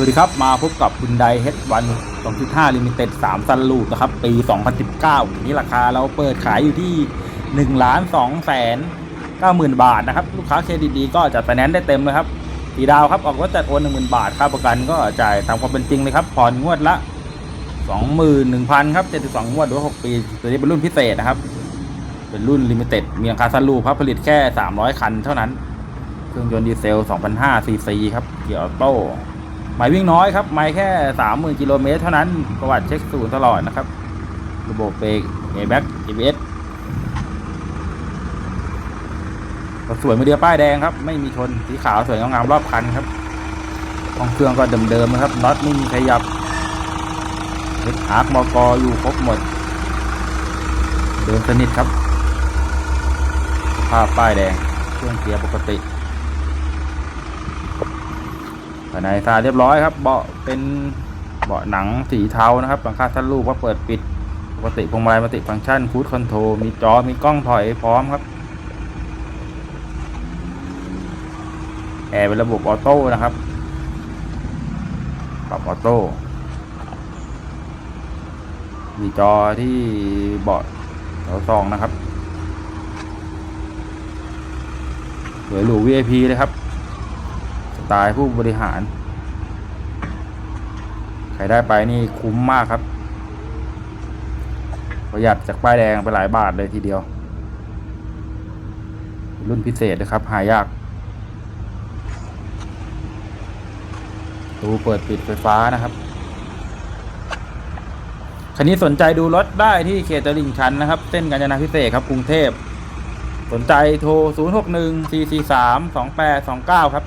วัสดีครับ มาพบกับคุณไดเฮดวัน2.5 Limited 3ซันลูนะครับ ปี 2019 นี้ราคาเราเปิดขายอยู่ที่ 1 ล้าน 2 แสน 90,000 บาทนะครับ ลูกค้าเครดิตดีก็จัดไฟแนนซ์ได้เต็มเลยครับสีดาวครับ ออกรถจัดโอน 10,000 บาท ค่าประกันก็จ่ายตามความเป็นจริงเลยครับ ผ่อนงวดละ 21,000 ครับ 72 งวดหรือว่า6ปี ตัวนี้เป็นรุ่นพิเศษนะครับ เป็นรุ่นลิมิเต็ดมีราคาซันลูครับผลิตแค่ 300 คันเท่านั้น เครื่องยนต์ดีเซล 2,500ซีซีครับ เกียร์ออโต้ หมายวิ่งน้อยครับไม่แค่ 30,000กิโลเมตรเท่านั้นประวัติเช็คศูนย์ตลอดนะครับ ระบบเบรกเอแบ็ก ABS ก็สวยมือเดียวป้ายแดงครับ ไม่มีชนสีขาวสวยงามรอบคันครับห้องเครื่องก็เดิมๆนะครับน็อตไม่มีขยับเล็กอาร์คมกอยู่ครบหมด เดิมสนิทครับ ภาพป้ายแดง เครื่องเกียร์ปกติ ภายในทรายเรียบร้อยครับ เบาะเป็นเบาะหนังสีเทานะครับหลังคาทันลูกว่าเปิดปิดปกติพวงมาลัยมัติฟังก์ชันคูดคอนโทรมีจอมีกล้องถอยพร้อมครับแอร์เป็นระบบออโต้นะครับปรับออโต้มีจอที่เบาะแถวซองนะครับสวยหรู VIP เลยครับ ตล์ผู้บริหาร ใครได้ไปนี่คุ้มมากครับ ประหยัดจากป้ายแดงไปหลายบาทเลยทีเดียว รุ่นพิเศษนะครับ หายากตูเปิดปิดไฟฟ้านะครับคันนี้สนใจดูรถได้ที่เขตตลิ่งชันนะครับ เส้นกาญจนาพิเศษครับกรุงเทพ สนใจโทร 061 443 2829 ครับ